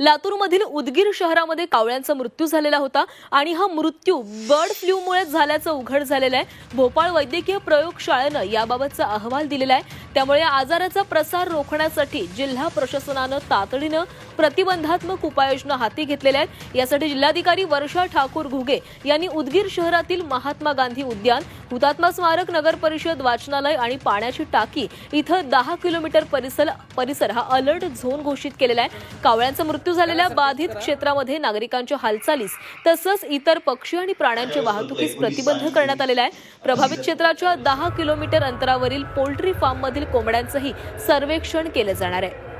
लातूरमधील उदगीर शहरामध्ये कावळ्यांचा मृत्यू झालेला होता आणि हा मृत्यू बर्ड फ्ल्यूमुळे झाल्याचं उघड झालेलं आहे. भोपाळ वैद्यकीय प्रयोगशाळेनं याबाबतचा अहवाल दिलेला आहे. त्यामुळे या आजाराचा प्रसार रोखण्यासाठी जिल्हा प्रशासनानं तातडीनं प्रतिबंधात्मक उपाययोजना हाती घेतलेल्या आहेत. यासाठी जिल्हाधिकारी वर्षा ठाकूर घुगे यांनी उदगीर शहरातील महात्मा गांधी उद्यान हुतात्मा स्मारक नगर परिषद वाचनालय आणि पाण्याची टाकी इथं दहा किलोमीटर परिसर परिसर हा अलर्ट झोन घोषित केलेला आहे. कावळ्यांचा मृत्यू झालेल्या बाधित क्षेत्रामध्ये नागरिकांच्या हालचालीस तसंच इतर पक्षी आणि प्राण्यांच्या वाहतुकीस प्रतिबंध करण्यात आलेला आहे. प्रभावित क्षेत्राच्या दहा किलोमीटर अंतरावरील पोल्ट्री फार्ममधील कोंबड्यांचंही सर्वेक्षण केलं जाणार आहे.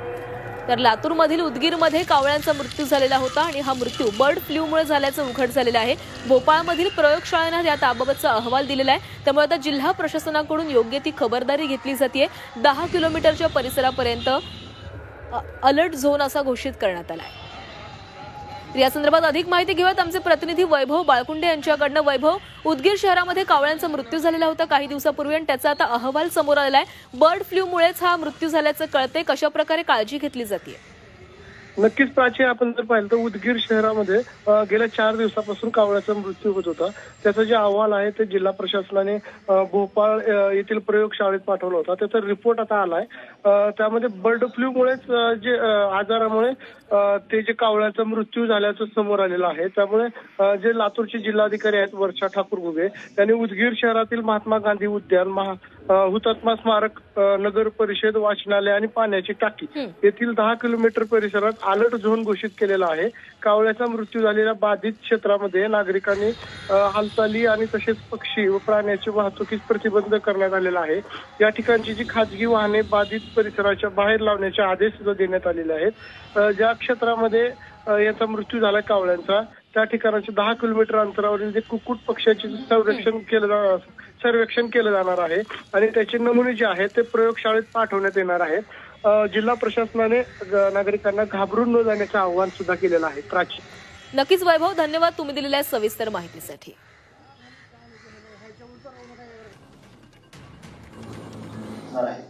तर लातूरमधील उदगीरमध्ये कावळ्यांचा मृत्यू झालेला होता आणि हा मृत्यू बर्ड फ्ल्यूमुळे झाल्याचं उघड झालेलं आहे. भोपाळमधील प्रयोगशाळेनं या त्याबाबतचा अहवाल दिलेला आहे. त्यामुळे आता जिल्हा प्रशासनाकडून योग्य ती खबरदारी घेतली जाते दहा किलोमीटरच्या परिसरापर्यंत अलर्ट झोन असा घोषित करण्यात आला आहे. या संदर्भात अधिक माहिती घेऊयात. आमचे प्रतिनिधी वैभव बाळकुंडे यांच्याकडनं. वैभव उदगीर शहरामध्ये कावळ्यांचा मृत्यू झालेला होता काही दिवसापूर्वी आणि त्याचा आता अहवाल समोर आलेला आहे. बर्ड फ्लूमुळेच हा मृत्यू झाल्याचं कळते कशा प्रकारे काळजी घेतली जाते नक्कीच प्राची आपण जर पाहिलं तर उदगीर शहरामध्ये गेल्या चार दिवसापासून कावळ्याचा मृत्यू होत होता. त्याचा जे अहवाल आहे ते जिल्हा प्रशासनाने भोपाळ येथील प्रयोगशाळेत पाठवला होता. त्याचा रिपोर्ट आता आलाय. त्यामध्ये बर्ड फ्लूमुळेच अ, जे आजारामुळे ते जे कावळ्याचा मृत्यू झाल्याचं समोर आलेलं आहे. त्यामुळे जे लातूरचे जिल्हाधिकारी आहेत वर्षा ठाकूर घुगे त्यांनी उदगीर शहरातील महात्मा गांधी उद्यान महा हुतात्मा स्मारक नगर परिषद वाचनालय आणि पाण्याची टाकी येथील दहा किलोमीटर परिसरात अलर्ट झोन घोषित केलेला आहे. कावळ्याचा मृत्यू झालेल्या बाधित क्षेत्रामध्ये नागरिकांनी हालचाली आणि तसेच पक्षी व प्राण्याची वाहतुकीस प्रतिबंध करण्यात आलेला आहे. या ठिकाणची जी खाजगी वाहने बाधित परिसराच्या बाहेर लावण्याचे आदेश सुद्धा देण्यात आलेले आहेत. ज्या क्षेत्रामध्ये याचा मृत्यू झाला कावळ्यांचा त्या ठिकाणचे दहा किलोमीटर अंतरावरील जे कुक्कुट पक्ष्याचे संरक्षण केलं जाणार सर्वेक्षण केलं जाणार आहे आणि त्याचे नमुने जे आहेत ते प्रयोगशाळेत पाठवण्यात येणार आहेत. जिल्हा प्रशासनाने नागरिकांना घाबरून न जाण्याचं आवाहन सुद्धा केलेलं आहे. प्राची नक्कीच वैभव धन्यवाद तुम्ही दिलेल्या सविस्तर माहितीसाठी. आहे